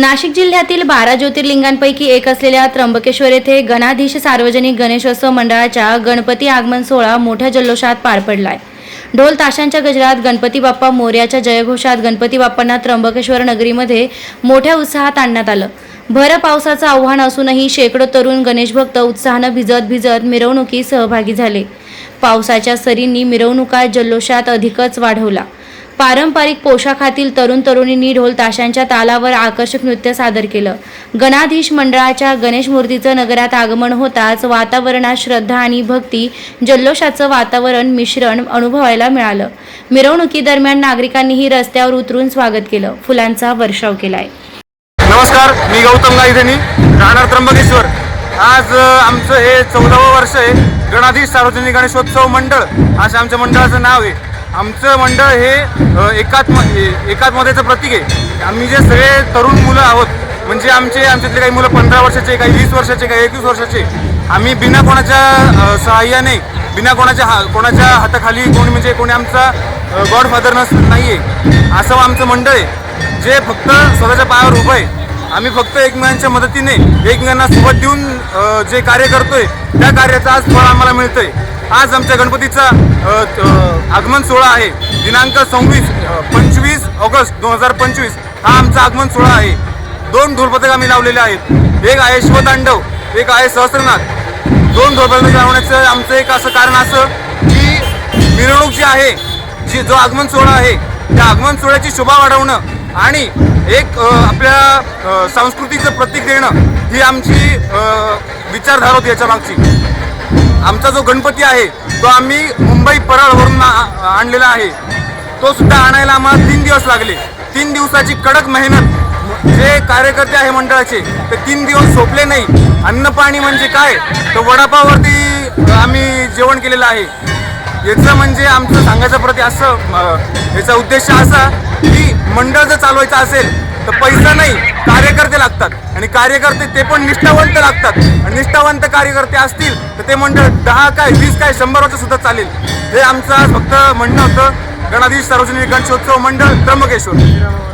नाशिक जिल्ह्यातील बारा ज्योतिर्लिंगांपैकी एक असलेल्या त्र्यंबकेश्वर येथे गणाधीश सार्वजनिक गणेशोत्सव मंडळाच्या गणपती आगमन सोहळा मोठ्या जल्लोषात पार पडलाय. ढोल ताशांच्या गजरात गणपती बाप्पा मोर्याच्या जयघोषात गणपती बाप्पांना त्र्यंबकेश्वर नगरीमध्ये मोठ्या उत्साहात आणण्यात आलं. भर पावसाचं आव्हान असूनही शेकडो तरुण गणेशभक्त उत्साहानं भिजत भिजत मिरवणुकीत सहभागी झाले. पावसाच्या सरींनी मिरवणुका जल्लोषात अधिकच वाढवला. पारंपरिक पोशाखातील तरुण तरुणींनी ढोल ताशांच्या तालावर आकर्षक नृत्य सादर केलं. गणाधीश मंडळाच्या गणेश मूर्तीचं नगरात आगमन होताच वातावरणात श्रद्धा आणि भक्ती जल्लोषाचं वातावरण मिश्रण अनुभवायला मिळालं. मिरवणुकीदरम्यान नागरिकांनीही रस्त्यावर उतरून स्वागत केलं. फुलांचा वर्षाव केलाय. नमस्कार मी गौतम गायधनी राहणार त्र्यंबकेश्वर. आज आमचं हे चौदावं वर्ष आहे गणाधीश सार्वजनिक गणेशोत्सव मंडळ. असं आमच्या मंडळाचं नाव आहे. आमचं मंडळ हे एकात्म एकात्मतेचं प्रतीक आहे. आम्ही जे सगळे तरुण मुलं आहोत म्हणजे आमचे आमच्यातले काही मुलं पंधरा वर्षाचे काही वीस वर्षाचे काही एकवीस वर्षाचे आम्ही बिना कोणाच्या सहाय्याने बिना कोणाच्या हा कोणाच्या हाताखाली कोणी म्हणजे कोणी आमचा गॉडफादर नस नाही आहे असं आमचं मंडळ आहे. जे फक्त स्वतःच्या पायावर उभं आहे आम्ही फक्त एकमेकांच्या मदतीने एकमेकांना सोबत देऊन जे कार्य करतोय त्या कार्याचं आज फळ आम्हाला मिळतंय. आज आमच्या गणपतीचा आगमन सोहळा आहे. दिनांक सव्वीस पंचवीस ऑगस्ट दोन हजार पंचवीस हा आमचा आगमन सोहळा आहे. दोन ढोलपथक आम्ही लावलेले आहेत. एक आहे शिवतांडव एक आहे सहस्रनाथ दोन ढोलपथक लावण्याचं आमचं एक असं कारण असं की मिरवणूक जी आहे जी जो आगमन सोहळा आहे त्या आगमन सोहळ्याची शोभा वाढवणं आणि एक आपल्या संस्कृतीचं प्रतीक देणं ही आमची विचारधारा होती याच्या मागची. आमचा जो गणपती आहे तो आम्ही मुंबई परळवरून आ- आणलेला आहे. तो सुद्धा आणायला आम्हाला तीन दिवस लागले. तीन दिवसाची कडक मेहनत जे कार्यकर्ते आहे मंडळाचे ते तीन दिवस झोपले नाही. अन्न पाणी म्हणजे काय? तर वडापाववरती आम्ही जेवण केलेलं आहे. याचं म्हणजे आमचं सांगायचं प्रति असं याचा उद्देश असा मंडळ जर चालवायचं असेल तर पैसा नाही कार्यकर्ते लागतात. आणि कार्यकर्ते ते पण निष्ठावंत लागतात. आणि निष्ठावंत कार्यकर्ते असतील तर ते मंडळ दहा काय वीस काय शंभर वर्ष सुद्धा चालेल. हे आमचं फक्त म्हणणं होतं गणाधीश सार्वजनिक गणेशोत्सव मंडळ त्र्यंबकेश्वर.